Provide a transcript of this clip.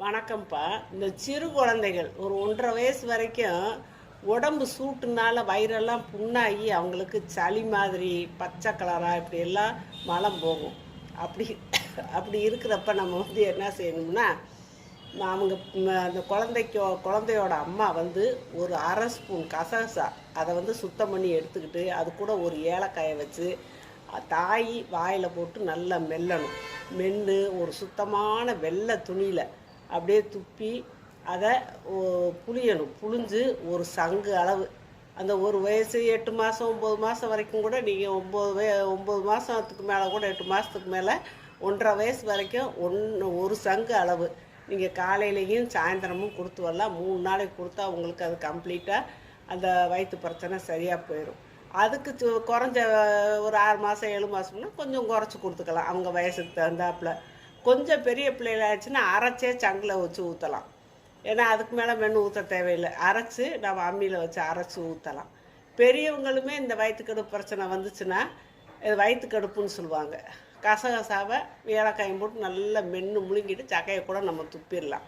வணக்கம்ப்பா. இந்த சிறு குழந்தைகள் ஒரு ஒன்றரை வயசு வரைக்கும் உடம்பு சூட்டுனால வயிறெல்லாம் புண்ணாகி அவங்களுக்கு சளி மாதிரி பச்சை கலராக இப்படி எல்லாம் மலம் போகும். அப்படி அப்படி இருக்கிறப்ப நம்ம வந்து என்ன செய்யணும்னா அவங்க அந்த குழந்தைக்கு குழந்தையோட அம்மா வந்து ஒரு அரை ஸ்பூன் கசகசா அதை வந்து சுத்தம் பண்ணி எடுத்துக்கிட்டு அது கூட ஒரு ஏலக்காயை வச்சு தாய் வாயில் போட்டு நல்லா மெல்லணும். மென்று ஒரு சுத்தமான வெள்ளை துணியில் அப்படியே துப்பி அதை ஓ- புளியணும் புளிஞ்சு ஒரு சங்கு அளவு. அந்த ஒரு வயசு எட்டு மாதம் ஒம்பது மாதம் வரைக்கும் கூட நீங்கள் ஒம்பது வய ஒம்பது மாதத்துக்கு மேலே கூட எட்டு மாதத்துக்கு மேலே ஒன்றரை வயசு வரைக்கும் ஒன்று ஒரு சங்கு அளவு. நீங்கள் காலையிலையும் சாயந்தரமும் கொடுத்து வரலாம். மூணு நாளைக்கு கொடுத்தா உங்களுக்கு அது கம்ப்ளீட்டாக அந்த வயிற்று பிரச்சனை சரியாக போயிடும் அதுக்கு குறைஞ்ச ஒரு ஆறு மாதம் ஏழு மாதம்னா கொஞ்சம் குறைச்சி கொடுத்துக்கலாம். அவங்க வயசுக்கு தகுந்தாப்புல. கொஞ்சம் பெரிய பிள்ளைகளாச்சுன்னா அரைச்சே சங்கில் வச்சு ஊற்றலாம் ஏன்னா அதுக்கு மேலே மென்று ஊற்ற தேவையில்லை. அரைச்சி நம்ம அம்மியில் வச்சு அரைச்சி ஊற்றலாம் பெரியவங்களுமே இந்த வயிற்றுக்கடுப்பு பிரச்சனை வந்துச்சுன்னா இது வயிற்றுக்கடுப்புன்னு சொல்லுவாங்க. கசகசாவை ஏலக்காயும் போட்டு நல்லா மென்று முழுங்கிட்டு சக்கையை கூட நம்ம துப்பிடலாம்.